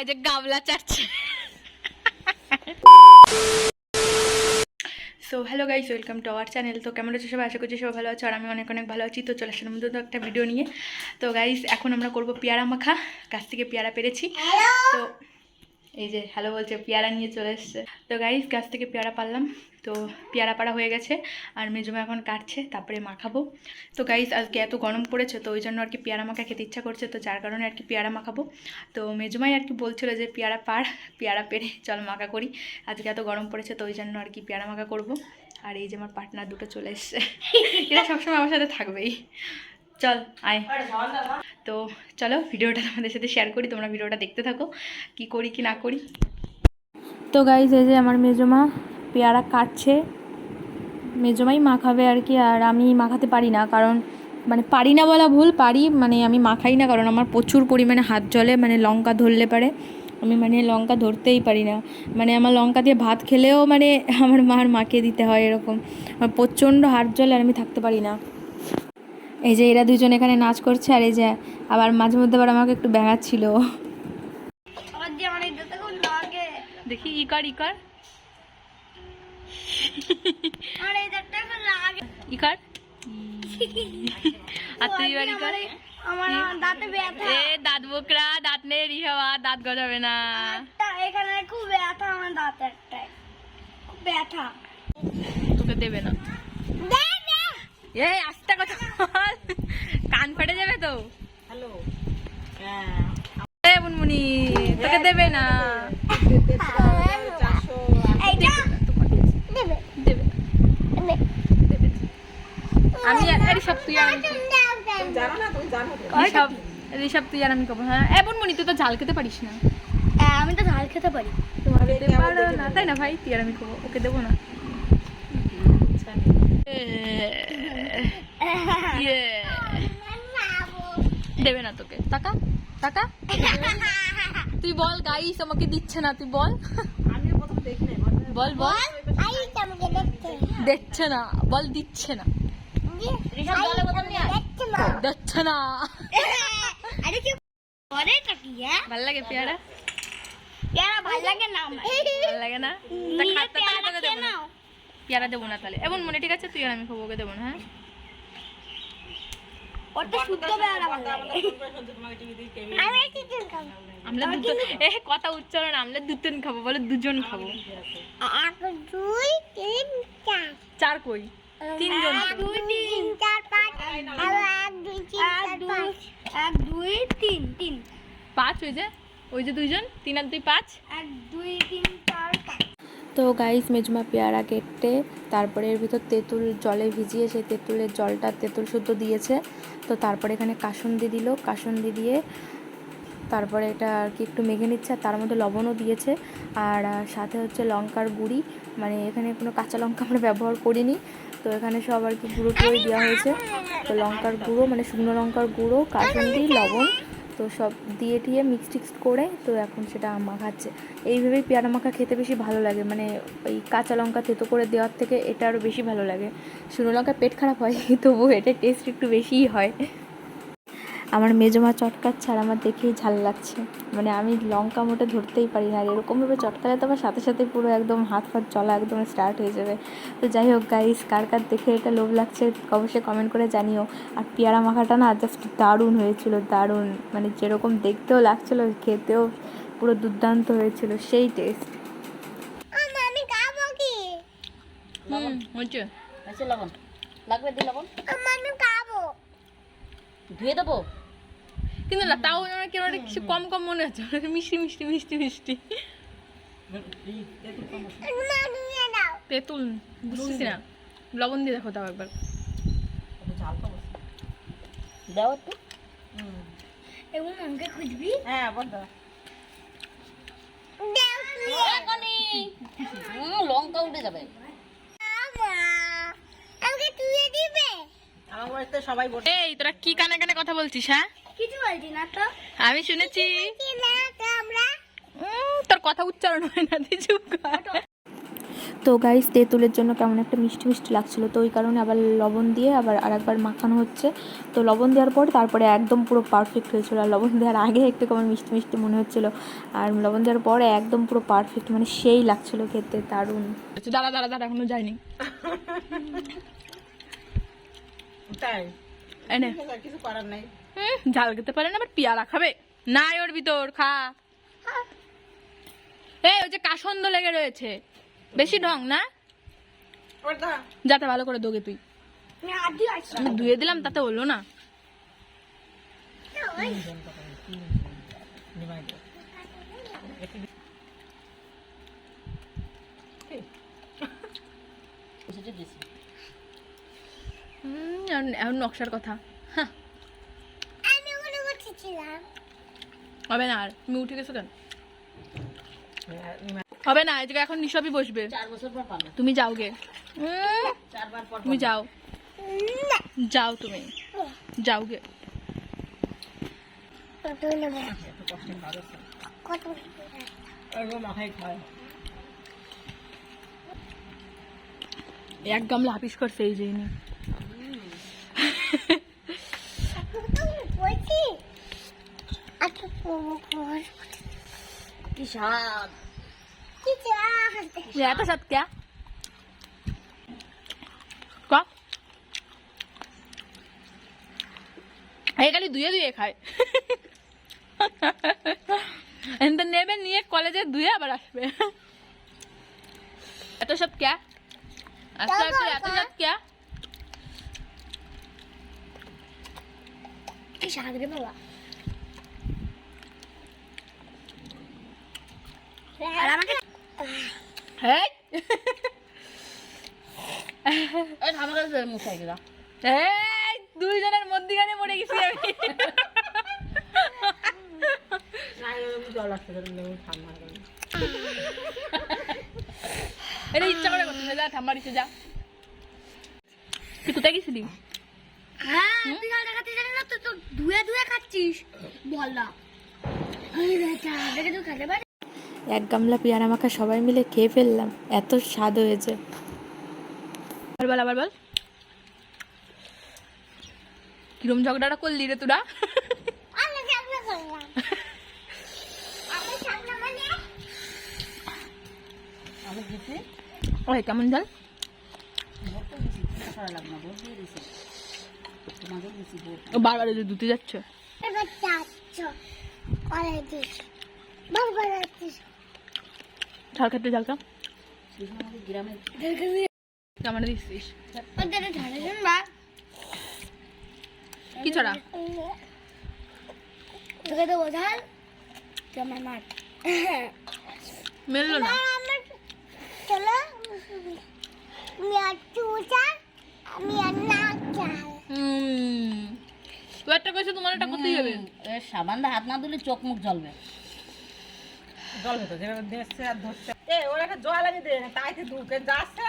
এই যে গামলা চাচ্ছে so hello guys welcome to our channel তো কেমন আছে সবাই? আশা করছি সবাই ভালো আছো আর আমি অনেক অনেক ভালো আছি। তো চলে আসার মধ্যে তো একটা ভিডিও নিয়ে। তো গাইজ এখন আমরা করব পেয়ারা মাখা। গাছ থেকে পেয়ারা পেরেছি। তো এই যে হ্যালো বলছে, পেয়ারা নিয়ে চলে এসছে। তো গাইস গাছ থেকে পেয়ারা পারলাম তো পেয়ারা পাড়া হয়ে গেছে, আর মেজমা এখন কাটছে, তারপরে মাখাবো তো গাইস আজকে এত গরম পড়েছে, তো ওই জন্য আর কি পেয়ারা মাখা খেতে ইচ্ছা করছে, তো যার কারণে আর কি পেয়ারা মাখাবো তো মেজুমাই আর কি বলছিল যে, পেয়ারা পার পেয়ারা পেরে চল মাখা করি। আজকে এত গরম পড়েছে, তো ওই জন্য আর কি পেয়ারা মাখা করব। আর এই যে আমার পার্টনার দুটো চলে এসছে। এরা সবসময় আমার সাথে থাকবেই। চল আয়। তো চলো ভিডিওটা তোমাদের সাথে শেয়ার করি তোমরা ভিডিওটা দেখতে থাকো কি করি কি না করি। তো গাইজ এই যে আমার মেজমা পেয়ারা কাটছে। মেজমাই মাখাবে আর কি আর আমি মাখাতে পারি না কারণ মানে পারি না বলা ভুল পারি মানে আমি মাখাই না কারণ আমার প্রচুর পরিমাণে হাত জলে মানে লঙ্কা ধরলে পারে। আমি মানে লঙ্কা ধরতেই পারি না। মানে আমার লঙ্কা দিয়ে ভাত খেলেও মানে আমার মার মাকে দিতে হয় এরকম। আমার প্রচণ্ড হাত জলে আর আমি থাকতে পারি না। এই যে এরা দুজন এখানে নাচ করছে আর এই যে আবার মাঝে মধ্যে আবার আমাকে একটু ব্যাঙাচ্ছিল দেখি ই কর ই কর আর এই দেখতে খুব লাগে। ই কর আর তুই এবার কর আমার দাঁতে ব্যথা। এ দাঁত বোকরা দাঁত নেই দাঁত গজাবে না। এখানে খুব ব্যথা আমার দাঁতে একটাই খুব ব্যথা। তোকে দেবে না। দে দে এ আস্তে কথা বল। কান ফেটে যাবে তো? হ্যালো। এ মুনমুনি তোকে দেবে না। আমি সব তুই ঋষভ তুই আর আমি হ্যাঁ। এ তুই তো ঝাল খেতে পারিস না। হ্যাঁ, আমি তো ঝাল খেতে পারি। তোমার খেতে পারো না। তাই না ভাই? তুই আর আমি খাব ওকে দেবো না। ইয়ে দেবে না তোকে। টাকা? টাকা? তুই বল গাইস আমাকে দিচ্ছে না তুই বল। বল। বল দিচ্ছে না। বল দিচ্ছে না। না। দিচ্ছে হ্যাঁ? ভালো লাগে পেয়ারা? ভালো লাগে না ভালো লাগে না? পেয়ারা দেবো না। পেয়ারা দেবো না তাহলে। এমন মনে ঠিক আছে? তুই আর আমি খাব ওকে দেবো না হ্যাঁ? ওটা শুদ্ধ পেয়ারা ভালো লাগে তোমাকে টিভি দিই। টিভি আমি একটু খাব। আমরা দুটো এ কথা উচ্চারণ আমরা দুজন খাব বলে দুজন খাব। এক দুই তিন চার। চার কই? তিনজন এক দুই তিন চার পাঁচ। এক দুই তিন চার পাঁচ। এক দুই তিন তিন। পাঁচ ওই যে ওই যে দুইজন তিন আর দুই পাঁচ। এক দুই তিন চার পাঁচ। তো গাইস মেজমা পেয়ারা কেটে তারপরে এর ভিতর তেঁতুল জলে ভিজিয়ে সেই তেঁতুলের জলটা তেঁতুল শুদ্ধ দিয়েছে। তো তারপরে এখানে কাসুন্দি দিল। কাসুন্দি দিয়ে তারপরে এটা আর কি একটু মেখে নিচ্ছে, আর তার মধ্যে লবণও দিয়েছে। আর সাথে হচ্ছে লঙ্কার গুঁড়ি। মানে এখানে কোনো কাঁচা লঙ্কা আমরা ব্যবহার করিনি। তো এখানে সব আর কি গুঁড়ো টুড়োই দেওয়া হয়েছে। তো লঙ্কার গুঁড়ো মানে শুকনো লঙ্কার গুঁড়ো, কাসুন্দি, লবণ তো সব দিয়ে টিয়ে মিক্স টিক্স করে তো এখন সেটা মাখাচ্ছে এইভাবেই পেয়ারা মাখা খেতে বেশি ভালো লাগে। মানে ওই কাঁচা লঙ্কা থেতো করে দেওয়ার থেকে এটা আরও বেশি ভালো লাগে। শুনো লঙ্কা পেট খারাপ হয় তবু এটা টেস্ট একটু বেশিই হয়। আমার মেজমা চটকাচ্ছে আর আমার দেখেই ঝাল লাগছে। মানে আমি লঙ্কা মোটে ধরতেই পারি না আর এরকমভাবে চটকালে তো আমার সাথে সাথে পুরো একদম হাত ফাত চলা একদম স্টার্ট হয়ে যাবে। তো যাই হোক গাইস কার কার দেখে এটা লোভ লাগছে অবশ্যই কমেন্ট করে জানিও। আর পেয়ারা মাখাটা না জাস্ট দারুণ হয়েছিল দারুণ। মানে যেরকম দেখতেও লাগছিল খেতেও পুরো দুর্দান্ত হয়েছিল সেই টেস্ট আমি খাব কি? হুম হচ্ছে লবণ। লাগবে দি লবণ? আমি খাব। ধুয়ে দেবো? কিন্তু না, তাও আমার কেমন একটা কিছু কম কম মনে হচ্ছে মিষ্টি মিষ্টি মিষ্টি মিষ্টি। তেঁতুল বুঝতেছি না। লবণ দিয়ে দেখো তাও একবার। ঝাল তো দাও এবং আমাকে খুঁজবি? হ্যাঁ বল দাও। লঙ্কা উঠে যাবে। আমাকে তুলে দিবে। আমার বাড়িতে সবাই বসে। এই তোরা কি কানে কানে কথা বলছিস হ্যাঁ? কিছু বলছি না তো। আমি শুনেছি। কি না তো আমরা। উম, তোর কথা উচ্চারণ হয় না তুই চুপ কর। তো গাইস তেঁতুলের জন্য কেমন একটা মিষ্টি মিষ্টি লাগছিল। তো ওই কারণে আবার লবণ দিয়ে আবার আরেকবার মাখানো হচ্ছে। তো লবণ দেওয়ার পর তারপরে একদম পুরো পারফেক্ট হয়েছিল। আর লবণ দেওয়ার আগে একটু কেমন মিষ্টি মিষ্টি মনে হচ্ছিল। আর লবণ দেওয়ার পরে একদম পুরো পারফেক্ট মানে সেই লাগছিল খেতে দারুণ। দাঁড়া দাঁড়া দাঁড়া এখনও যায়নি। তাই? কিছু করার নাই। ঝাল খেতে পারে না আবার পিয়ারা খাবে। নাই ওর ভিতর খা। এই ওই যে কাসন্দ লেগে রয়েছে। বেশি ঢং না? যাতে ভালো করে দোগে তুই। আমি ধুয়ে দিলাম তাতে হলো না। এখন নকশার কথা হ্যাঁ, আমি ওখানে বসেছিলাম হবে না আর। তুমি উঠে গেছো কেন? হবে না জায়গায় এখন নিশবই বসবে। তুমি যাও গে তুমি যাও। যাও তুমি। যাও গে এক গামলা হাফিস করছে এই জন্য আচ্ছা খবর কি স্বাদ কি চাস ये आता साथ क्या का এই খালি ধুয়ে ধুয়ে খায় এনতে নেবে নিয়ে কলেজে ধুয়ে আবার আসবে এত সব ক্যা আচ্ছা আচ্ছা এত সব ক্যা কি স্বাদ রে বাবা আর আমাকে হ্যাঁ দুইজনের মধ্যিখানে মরে গেছি আমি। এটা ইচ্ছা করে যা ঠাম্মা দিছে যা। তুই কোথায় গেছিলি? হ্যাঁ ধুয়ে ধুয়ে খাচ্ছিস। বল না। খেতে পারিস এক গামলা পেয়ারা মাখা সবাই মিলে খেয়ে ফেললাম। এত স্বাদ হয়েছে। বল বল আবার বল। কিরম ঝগড়াটা করলি রে তোরা? মানে ওই কেমন জল? বারবার যে ধুতে যাচ্ছে। এবার চাচ্ছ করে দিস বল করে দিস ঝাল খেতে ঝালকা। সেখানে কেমন দিচ্ছিস? ওদের ধারে শুনবা কি ছড়া? তোকে তো বোঝাল তোমার মার মেললো না? চলো আমি আর চুচা আমি আর না চাল হুম। তুই একটা কইছে তোমার একটা করতেই হবে। সাবান দিয়ে হাত না দিলে চোখ মুখ জ্বলবে। যেভাবে দেখছে আর ধরছে এ ওর একটা জল আনি দে তাইতে ঢুকে যাচ্ছে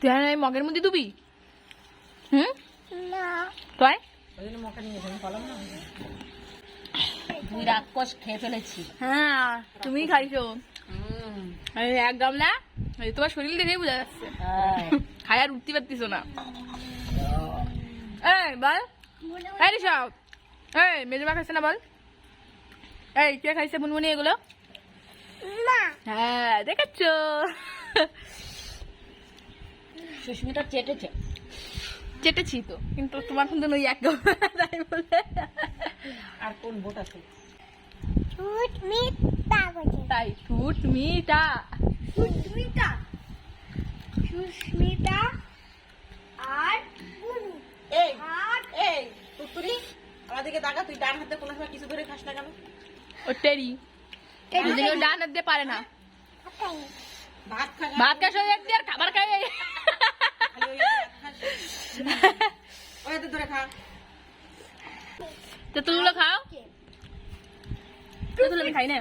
তুই আর এই মগের মধ্যে দুবি হুম? না। তুই ওই জন্য নিয়ে কলম না? দুই রাক্ষস খেয়ে ফেলেছি। হ্যাঁ তুমি খাইছো। এই এক গামলা এই তোমার শরীর দেখেই বোঝা যাচ্ছে। খাই আর উঠতে পারতিস না। এই বল। এই ঋষভ এই মেজমা খাইছে না বল। এই কে খাইছে? বুনবুনি এগুলো? না। হ্যাঁ দেখাচ্ছো সুস্মিতা চেটেছে। চেটেছি তো কিন্তু তোমার কিন্তু ওই এক তাই বলে। আর কোন বোট আছে? তাই ফুট মিটা। সুস্মিতা সুস্মিতা আর এই আর এই তুতুরি আমাদেরকে দাগা তুই ডান হাতে কোনো সময় কিছু ধরে খাস না কেন? ও টেরি। ডান হাত দিয়ে পারে না। ভাত খা ভাত খাস দিয়ে আর খাবার খাই। তো খাও। তুই খাই না।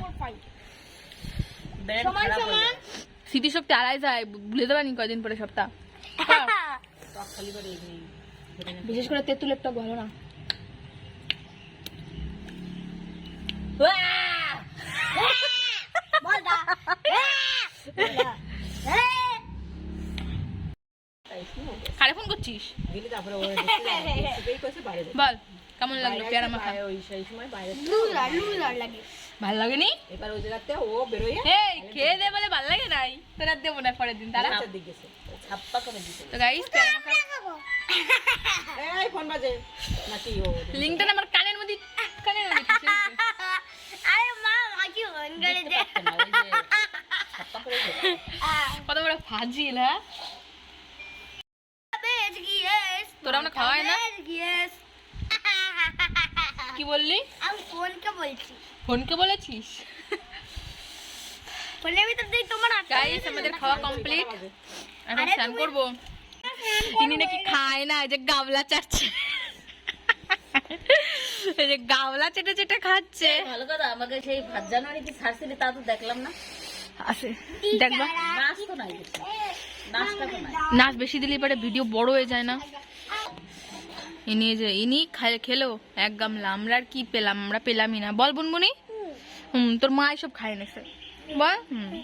স্মৃতিশক্তি আড়াই যায়। ভুলে দেবানি কয়দিন পরে সপ্তাহ। বিশেষ করে তেঁতুলের টক ভালো না বল দা কারে ফোন করছিস দিলি তারপরে ও দেখতে কইছে বাইরে যেতে। বল কেমন লাগল পেয়ারা মাখা? ওই সেই সময় বাইরে লুজার লুজার লাগে। ভালো লাগেনি? এবার ওই জায়গাতে ও বেরোয়। এই খেয়ে দে বলে ভালো লাগে নাই। তোর আর দেবো না পরের দিন তারা। ছাপ্পা করে দিতে তো গাইস এই ফোন বাজে। নাকি ও লিঙ্কটা আমার কানের মধ্যে কানের মধ্যে আরে মা মাকি ফোন করে দে। পাচ্ছে না, ওই যে ছাপ্পা করে দিতে। কত বড় ফাজিল হ্যাঁ? তোরা আমরা খাওয়াই না? কি বললি? আমি ফোনকে বলছি। ফোনকে বলেছিস? ফোনের ভিতর দিয়ে তোমার গাইস আমাদের খাওয়া কমপ্লিট এখন স্নান করব। তিনি নাকি খায় না এই যে গাবলা চাটছে। এই যে গাবলা চেটে চেটে খাচ্ছে। ভালো কথা আমাকে সেই ভাত জানুয়ারি কি ছাড়ছিলি তা তো দেখলাম না। আছে দেখবা? নাচ তো নাই। বেশি দিলে পরে ভিডিও বড় হয়ে যায় না? ইনি যে, ইনি খায় খেলো। এক গামলা, আমরা আর কি পেলাম? আমরা পেলামই না। বল বুনবুনি। হুম, তোর মা এসব খায় না স্যার বল। হুম।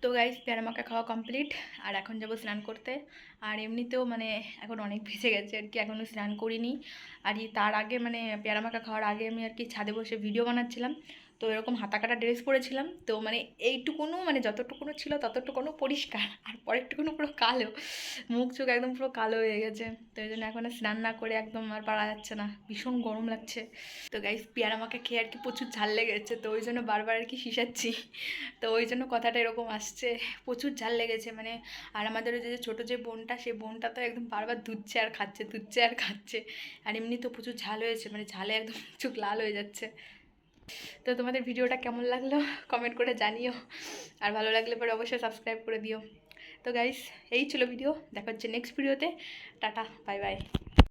তো গাইস পেয়ারা মাখা খাওয়া কমপ্লিট আর এখন যাব স্নান করতে। আর এমনিতেও মানে এখন অনেক ভেসে গেছে আর কি এখনও স্নান করিনি। আর তার আগে মানে পেয়ারা মাখা খাওয়ার আগে আমি আর কি ছাদে বসে ভিডিও বানাচ্ছিলাম। তো এরকম হাতা কাটা ড্রেস পরেছিলাম। তো মানে এইটুকুনো মানে যতটুকুনো ছিল ততটুকুনো পরিষ্কার। আর পরেরটুকুনো পুরো কালো। মুখ চোখ একদম পুরো কালো হয়ে গেছে। তো এই জন্য এখন স্নান না করে একদম আর পারা যাচ্ছে না। ভীষণ গরম লাগছে। তো গাইস পেয়ারা আমাকে খেয়ে আর কি প্রচুর ঝাল লেগেছে। তো ওই জন্য বারবার আর কি শিশাচ্ছি তো ওই জন্য কথাটা এরকম আসছে। প্রচুর ঝাল লেগেছে মানে। আর আমাদের ওই যে ছোটো যে বোনটা সেই বোনটা তো একদম বারবার ধুচ্ছে আর খাচ্ছে, ধুচ্ছে আর খাচ্ছে। আর এমনি তো প্রচুর ঝাল হয়েছে। মানে ঝালে একদম চোখ লাল হয়ে যাচ্ছে। তো তোমাদের ভিডিওটা কেমন লাগল? কমেন্ট করে জানিও। আর ভালো লাগলে পরে অবশ্যই সাবস্ক্রাইব করে দিও। তো গাইস এই ছিল ভিডিও দেখা হচ্ছে নেক্সট ভিডিওতে টাটা বাই বাই